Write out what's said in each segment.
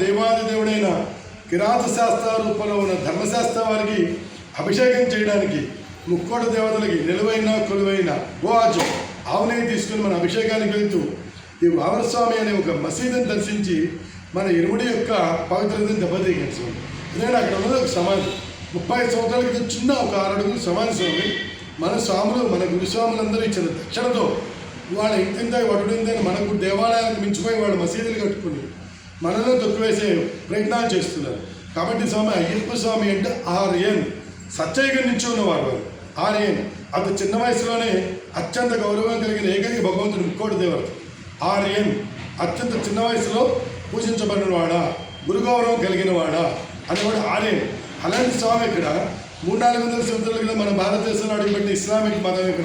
దేవాది దేవుడైన కిరాత శాస్త్ర రూపంలో ఉన్న ధర్మశాస్త్ర వారికి అభిషేకం చేయడానికి ముక్కోట దేవతలకి నిలువైన కొలువైన గోవాజు ఆవునే తీసుకుని మన అభిషేకానికి వెళ్తూ ఈ వావరస్వామి అనే ఒక మసీదుని దర్శించి మన ఇరుముడి యొక్క పవిత్రతను దెబ్బతీయించాం ఎందుకంటే అక్కడ ఉన్నది ఒక సమాధి. ముప్పై సంవత్సరాల క్రితం చిన్న ఒక ఆరడుగు సమాధి స్వామి. మన స్వాములు మన గురుస్వాములందరూ ఇచ్చిన దక్షిణతో వాళ్ళ ఇంత వటుడిందని మనకు దేవాలయాలకు మించిపోయి వాళ్ళు మసీదులు కట్టుకుని మనలో తొక్కివేసే ప్రయత్నాలు చేస్తున్నారు. కాబట్టి స్వామి అయ్యప్ప స్వామి అంటే ఆర్యన్. సత్యయుగం నుంచి ఉన్నవాడు వారు. ఆర్యన్. అంత చిన్న వయసులోనే అత్యంత గౌరవం కలిగిన ఏకైక భగవంతుడు ఇంకోటి దేవత. ఆర్యన్. అత్యంత చిన్న వయసులో పూజించబడిన వాడా గురుగౌరవం కలిగిన వాడా అనేవాడు ఆర్యన్. అలాంటి స్వామి ఇక్కడ మూడు నాలుగు వందల సంవత్సరాల క్రితం మన భారతదేశంలో అడుగుపెట్టిన ఇస్లామిక్ మతం ఇక్కడ.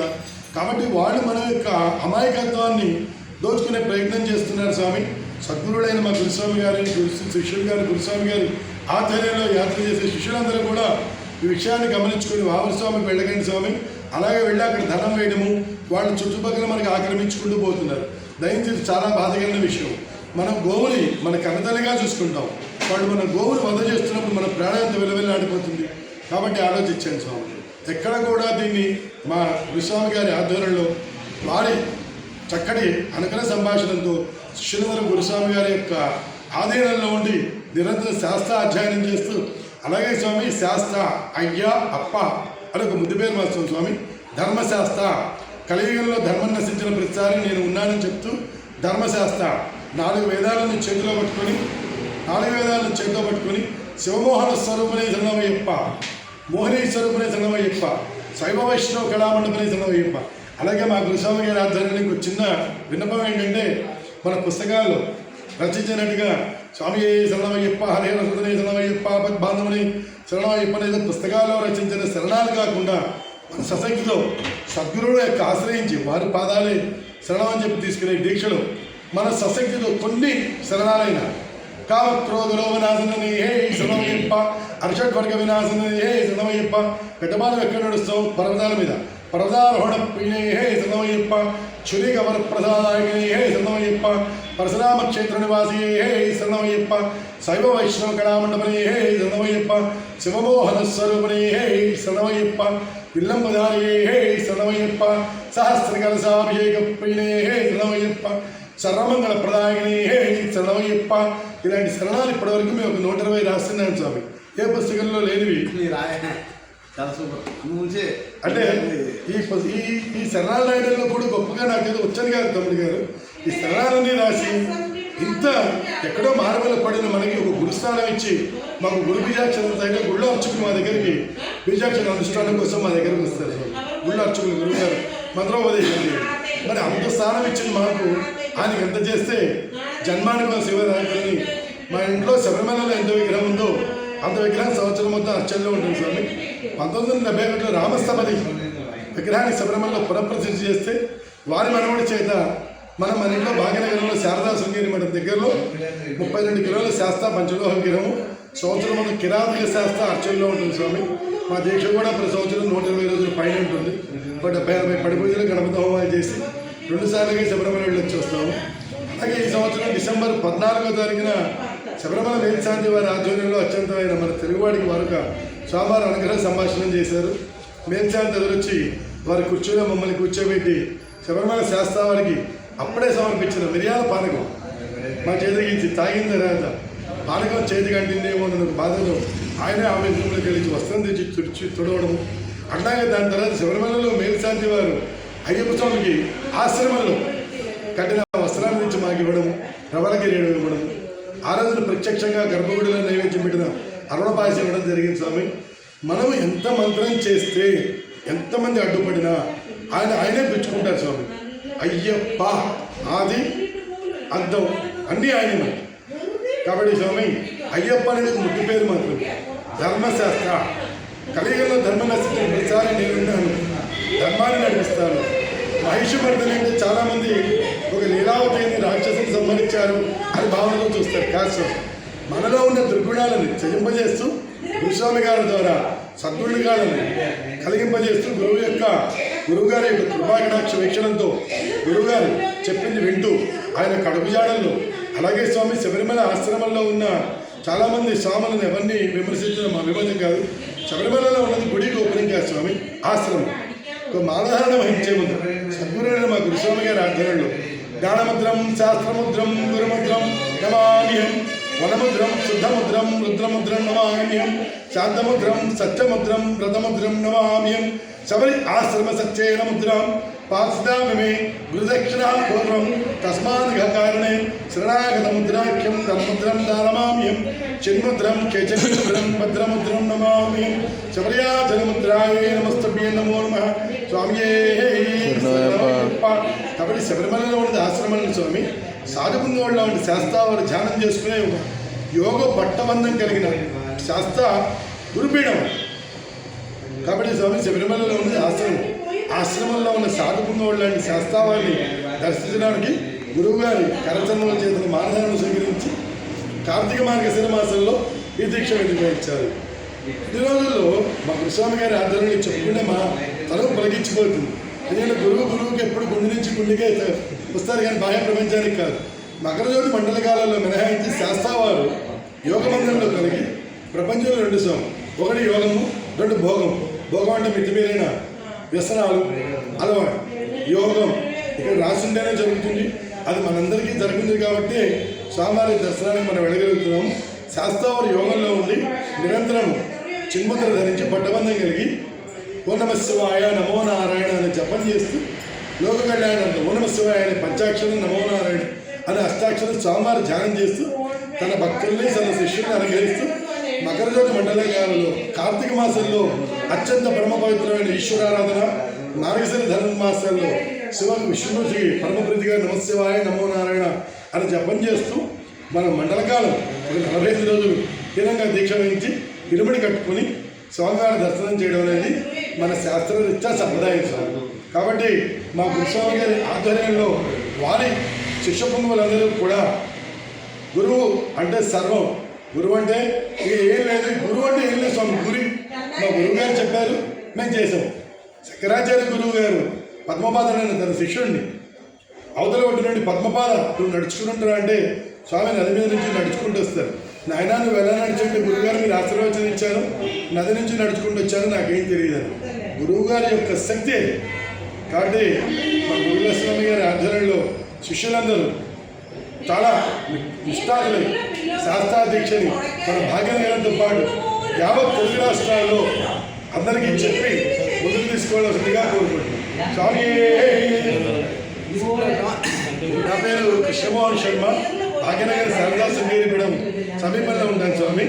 కాబట్టి వాళ్ళు మన యొక్క అమాయకత్వాన్ని దోచుకునే ప్రయత్నం చేస్తున్నారు స్వామి. సద్గురుడైన మా గురుస్వామి గారి గురు శిష్యులు గారి గురుస్వామి గారి ఆధ్వర్యంలో యాత్ర చేసే శిష్యులందరూ కూడా ఈ విషయాన్ని గమనించుకొని వామస్వామికి వెళ్ళకండి స్వామి. అలాగే వెళ్ళి అక్కడ ధనం వేయడము వాళ్ళ చుట్టుపక్కల మనకి ఆక్రమించుకుంటూ పోతున్నారు. దయచేసి చాలా బాధగలిగిన విషయం. మనం గోవుని మన కన్నతల్లిగా చూసుకుంటాం. వాళ్ళు మన గోవుని వధ చేస్తున్నప్పుడు మన ప్రాణాంత విలువెల్లాడిపోతుంది. కాబట్టి ఆలోచించాను స్వామి. ఎక్కడ కూడా దీన్ని మా గురుస్వామి గారి ఆధ్వర్యంలో వారి చక్కటి అనుకరణ సంభాషణతో శిష్యులందరూ గురుస్వామి గారి యొక్క ఆధీనంలో ఉండి నిరంతరం శాస్త్ర అధ్యయనం చేస్తూ అలాగే స్వామి శాస్త్ర అయ్యా అప్ప అని ఒక ముద్దు పేరు మాస్తాం స్వామి. ధర్మశాస్త్ర కలియుగంలో ధర్మం నశించిన ప్రతిసారి నేను ఉన్నానని చెప్తూ ధర్మశాస్త్ర నాలుగు వేదాలను చేతిలో పట్టుకొని నాలుగు వేదాలను చేతిలో పట్టుకొని శివమోహన స్వరూపనే జనమయ్యప్ప మోహిని స్వరూపనే జనమయ్యప్ప శైవ వైష్ణవ కళామండపనే జనమయ్యప్ప అలాగే మా గురుస్వామి గారి ఆధ్వర్యంలో ఇంకో చిన్న విన్నపం ఏంటంటే మన పుస్తకాలు రచించినట్టుగా స్వామి శరణమయ్యప్ప హరే సుతనే శరణమయ్యప్ప పద్బాంధవని శరణమయ్యప్ప అనేది పుస్తకాల్లో రచించిన శరణాలు కాకుండా మన సశక్తితో సద్గురుడు యొక్క ఆశ్రయించి వారి పాదాలే శరణం అని చెప్పి తీసుకునే దీక్షలు మన సశక్తితో కొన్ని శరణాలైన కామక్రోధులో వినాశనని హే శరణమయ్యప్ప అర్షడ్వర్గ వినాశనని హే శరణమయ్యప్ప పెద్దబాలు ఎక్కడ నడుస్తావు? పర్వతాల మీద. పర్వతారోహణ పీణే హే శరణమయ్యప్ప చురిక వరప్రసాదాయని హే శరణమయ్యప్ప పరశురామ క్షేత్ర నివాసి హే శరణమయ్యప్ప శైవ వైష్ణవ కళామండపని హే శరణమయ్యప్ప శివమోహన స్వరూపని హే శరణమయ్యప్ప విల్లంబధారి హే శరణమయ్యప్ప సహస్ర కలశాభిషేక ప్రీణే హే శరణమయ్యప్ప సర్వమంగళ ప్రదాయని హే ఇలాంటి శరణాలు ఇప్పటివరకు మేము ఒక నూట ఇరవై రాస్తున్నాం స్వామి. ఏ పుస్తకంలో లేనివి? నీ రాయ చాలా సూపర్. అంటే ఈ ఈ ఈ శరణాలు రాయడంలో కూడా గొప్పగా నాకేదో వచ్చని గారు తమ్ముడు గారు. ఈ శరణాలన్నీ రాసి ఇంత ఎక్కడో మానవుల పడిన మనకి ఒక గురుస్థానం ఇచ్చి మాకు గురు బీజాక్షరం తగిన గుళ్ళో అర్చకులు మా దగ్గరికి బీజాక్షరం అనుష్ఠానం కోసం మా దగ్గరికి వస్తారు. గుళ్ళో అర్చకులు గురువు గారు. మంత్రోపదేశం. మరి అంత స్థానం ఇచ్చింది మాకు. ఆయనకి ఎంత చేస్తే జన్మానికి మా శివరాత్రిని మా ఇంట్లో శబరిమలలో ఎంత విగ్రహం ఉందో అంత విగ్రహం సంవత్సరం మొత్తం అర్చనలో ఉంటుంది స్వామి. పంతొమ్మిది వందల డెబ్బై ఒకటిలో రామస్థపతి విగ్రహాన్ని శబరిమలలో పునఃప్రతిష్ఠ చేస్తే వారి మనవడి చేత మనం మన ఇంట్లో భాగ్యనగరంలో శారదా శృంగేరి మఠం దగ్గరలో ముప్పై రెండు కిలోల శాస్త్ర పంచలోహ విగ్రహము సంవత్సరం మొత్తం కిరాతక శాస్త్ర అర్చనలో ఉంటుంది స్వామి. మా దీక్ష కూడా ప్రతి సంవత్సరం నూట ఇరవై రోజుల పైన ఉంటుంది. ఒక డెబ్బై అరవై పడి పూజలు గణపతి హోమాలు చేసి రెండుసార్లుగా శబరిమల వెళ్ళి వచ్చి వస్తాము. అలాగే ఈ సంవత్సరం డిసెంబర్ పద్నాలుగో తారీఖున శబరిమల వేదిశాంతి వారి ఆధ్వర్యంలో అత్యంతమైన మన తెలుగువాడికి వారుక స్వామివారి అనుగ్రహ సంభాషణ చేశారు. మేల్శాంతి ఎదురొచ్చి వారి కుర్చీలో మమ్మల్ని కూర్చోబెట్టి శబరిమల శాస్త్రవారికి అప్పుడే సమర్పించిన మిరియాల పానకం. మా చేతికి ఇచ్చి తాగిన తర్వాత పానకం చేతికి అంటిందేమో నన్ను బాధలో ఆయనే ఆవేశంలోకి వెళ్ళి వస్త్రం తెచ్చి తుడిచి తుడవడం అట్లాగే దాని తర్వాత శబరిమలలో మేల్శాంతి వారు అయ్యప్ప స్వామికి ఆశ్రమంలో కట్టిన వస్త్రాన్ని నుంచి మాకు ఇవ్వడము రవలకి కిరీడం ఇవ్వడము. ఆ రోజున ప్రత్యక్షంగా గర్భగుడిలో నైవేద్యం పెట్టిన అరుణపాయసం ఇవ్వడం జరిగింది స్వామి. మనం ఎంత మంత్రం చేస్తే ఎంతమంది అడ్డుపడినా ఆయన ఆయనే పెంచుకుంటారు స్వామి. అయ్యప్ప ఆది అర్థం అన్నీ ఆయనే మనకి కాబట్టి స్వామి అయ్యప్ప అనేది ముద్దు పేరు మాత్రం. ధర్మశాస్త్ర. కలియుగంలో ధర్మ నశించిన ప్రతిసారి నేనున్నాను ధర్మాన్ని నడిపిస్తాను. మహిషమర్దని అంటే చాలామంది ఒక లీలా రాక్షసుని సంహరించారు అని భావనతో చూస్తారు. కాదు మనలో ఉన్న దుర్గుణాలను చెల్లింపజేస్తూ గురుస్వామి గారి ద్వారా సద్గుణాలను కలిగింపజేస్తూ గురువు యొక్క గురువుగారి యొక్క కృపాకటాక్ష వీక్షణంతో గురువుగారు చెప్పింది వింటూ ఆయన కడుపుజాడల్లో అలాగే స్వామి శబరిమల ఆశ్రమంలో ఉన్న చాలామంది స్వాములను ఎవరిని విమర్శించడం మా విమతం కాదు. శబరిమలలో ఉన్నది గుడి గోపురం కాదు స్వామి ఆశ్రమం. ఒక మానధారణ వహించే ముందు సద్గురుడైన మా గురుస్వామి గారి ఆధ్వర్యంలో జ్ఞానముద్రం శాస్త్రముద్రం గురుముద్రం నమామ్యం వనముద్రం శుద్ధముద్రం రుద్రముద్రం నమామ్యం శాంతముద్రం సత్యముద్రం వ్రతముద్రం నమామ్యం శబరి ఆశ్రమ సత్యేన ముద్రాం. పార్శ్దామే గురుదక్షిణా పూర్వం తస్మాన్ కారణే శరణాగత ముద్రాఖ్యం తన్ముద్రం దానమామ్యం చిన్ముద్రం కేచముద్రం భద్రముద్రం నమామ్యం శబర్యాచలముద్రాయ నమస్తభ్యే నమో నమ. స్వామ్యే కాబట్టి శబరిమలలో ఉన్నది ఆశ్రమం స్వామి సాధుకుంద వాళ్ళ ఉండి శాస్త్ర వారు ధ్యానం చేసుకునే యోగ పట్టబంధం కలిగిన శాస్త్ర గురుపీఠం. కాబట్టి స్వామి శబరిమలలో ఉన్నది ఆశ్రమం ఆశ్రమంలో ఉన్న సాధుకున్న వాళ్ళని శాస్త్రావారిని దర్శించడానికి గురువుగారి కరచంద్రుల చేతులు మానధానం స్వీకరించి కార్తీక మార్గశిర మాసంలో ఈ దీక్ష నిర్వహించారు. ఈ రోజుల్లో మా గురుస్వామి గారి ఆధ్వర్యంలో చెప్పుకుంటే మా తలకు పలిగించిపోతుంది ఎందుకంటే గురువు గురువుకి ఎప్పుడు గుండె నుంచి గుండెకే వస్తారు. కానీ బాహ్య ప్రపంచానికి కాదు. మకరజ్యోతి మండల కాలంలో మినహాయించి శాస్త్రవారు యోగ మందిరంలో కలిగి ప్రపంచంలో రెండు స్వామి ఒకటి యోగము రెండు భోగం భోగం అంటే మితిమీరైన వ్యసనాలు అలవాటు. యోగం ఇక్కడ రాసుంటేనే జరుగుతుంది. అది మనందరికీ జరుగుతుంది కాబట్టి స్వామివారి దర్శనానికి మనం వెళ్ళగలుగుతున్నాము. శాస్త్రవారి యోగంలో ఉండి నిరంతరం చిన్ముద్ర ధరించి పట్టబంధం కలిగి ఓ నమ శివాయ నమో నారాయణ అని జపం చేస్తూ లోక కళ్యాణం ఓ నమ శివాయ అనే పంచాక్షరం నమో నారాయణ అనే అష్టాక్షరం స్వామివారు ధ్యానం చేస్తూ తన భక్తుల్ని తన శిష్యుల్ని అనుగ్రహిస్తూ మకరజ్యోతి మండల కాలంలో కార్తీక మాసంలో అత్యంత పరమ పవిత్రమైన ఈశ్వరారాధన నాగేశ్వరి ధనుర్మాసాల్లో శివ విష్ణుజీ పరమప్రీతిగా నమశివాయ నమో నారాయణ అని జపం చేస్తూ మన మండలకాలం ఒక నలభై ఐదు రోజులు తీరంగా దీక్ష వహించి ఇరుమడి కట్టుకొని స్వామివారి దర్శనం చేయడం అనేది మన శాస్త్రరీత్యా సంప్రదాయం స్వామి కాబట్టి మా గురుస్వామి గారి ఆధ్వర్యంలో వారి శిష్య పొంగులందరూ కూడా గురువు అంటే సర్వం. గురువు అంటే ఇక ఏం లేదు. గురువు అంటే ఏం లేదు స్వామి గురి. మా గురువు గారు చెప్పారు. మేము చేసాం శంకరాచార్య గురువు గారు పద్మపాదనైన తన శిష్యుడిని అవతల ఒడ్డు నుండి పద్మపాద నువ్వు నడుచుకుంటున్నా అంటే స్వామి నది మీద నుంచి నడుచుకుంటూ వస్తారు. నాయన నువ్వు ఎలా నడిచంటే గురుగారు మీరు ఆశీర్వచనం ఇచ్చారు. నది నుంచి నడుచుకుంటూ వచ్చాను నాకేం తెలియదు. అని గురువు గారి యొక్క శక్తి. కాబట్టి మా గురువుల స్వామి గారి ఆధ్వర్యంలో శిష్యులందరూ చాలా నిష్ఠాతులై శాస్త్రాధ్యక్షని మన భాగ్యనగరంతో పాటు యావత్ తెలుగు రాష్ట్రాల్లో అందరికీ చెప్పి ముందుకు తీసుకోవాల్సిందిగా కోరుకుంటున్నాను. స్వామి. నా పేరు కృష్ణమోహన్ శర్మ. భాగ్యనగర్ సరదా సంగీత సమీపంలో ఉంటాను స్వామి.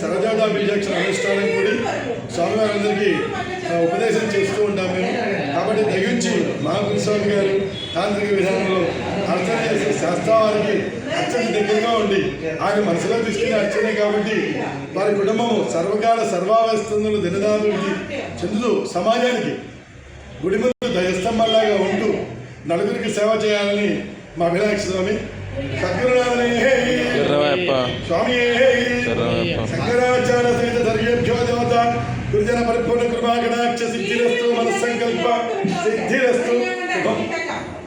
సరదాదా బీజాక్షర అనుష్ఠానం కూడి స్వామివారందరికీ ఉపదేశం చేస్తూ ఉంటాం మేము. కాబట్టి దయించి మా గురుస్వామి గారు తాంత్రిక విధానంలో అర్చన చేసే శాస్త్రవారికి అర్చన దగ్గరగా ఉండి ఆయన మనసులో తీసుకునే అర్చనే కాబట్టి వారి కుటుంబము సర్వకాల సర్వావస్థలు దినదాభివృద్ధి చెందుతూ సమాజానికి గుడి ముందు దయస్తంభంలాగా ఉంటూ నలుగురికి సేవ చేయాలని మా అభిలాక్ష స్వామి శంకరాచార్య సహిత సర్వేభ్యో దేవత గురుజన పరిపూర్ణ కృపాగణాక్ష సిద్ధిరస్తు మన సంకల్ప సిద్ధిరస్తు.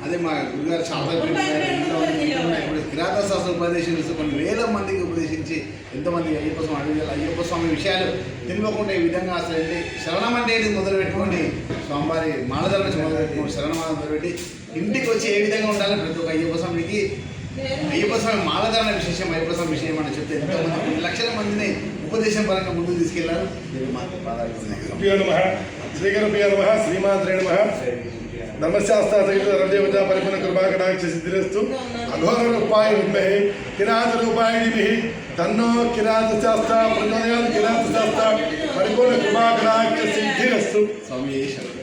అదే మా గురుగారు చాలా ఇప్పుడు కిరాత శాస్త్రం కొన్ని వేల మందికి ఉపదేశించి ఎంతమంది అయ్యప్ప స్వామి అడిగారు అయ్యప్ప స్వామి విషయాలు తెలియకుండా ఈ విధంగా అసలు ఏంటి శరణం అంటే ఏంటి మొదలు పెట్టుకోండి? స్వామివారి మాలధరణ మొదలు పెట్టుకోండి శరణమాల మొదలు పెట్టి ఇంటికి వచ్చి ఏ విధంగా ఉండాలి? ప్రతి ఒక్క అయ్యప్ప స్వామికి అయ్యప్ప స్వామి మాలధరణ విశేషం అయ్యప్ప స్వామి విషయం అని చెప్తే ఎంతోమంది కొన్ని లక్షల మందిని ఉపదేశం పరంగా ముందుకు తీసుకెళ్ళారు. మీరు మా పాదాలకు వందనాలు. ప్రియ నమ. శ్రీకరప్రియ నమ శ్రీమాత్రే నమ. ధర్మశాస్త్ర సహిత రదేవత పరిపూర్ణ కృపాకటాక్ష సిద్ధిరస్తు. అఘోర రూపాయ విద్మహే కిరాత రూపాయ ధీమహి తన్నో కిరాత శాస్త్ర ప్రచోదయాత్ కిరాత శాస్త్ర పరిపూర్ణ కృపాకటాక్ష సిద్ధిరస్తు. స్వామి శరణం?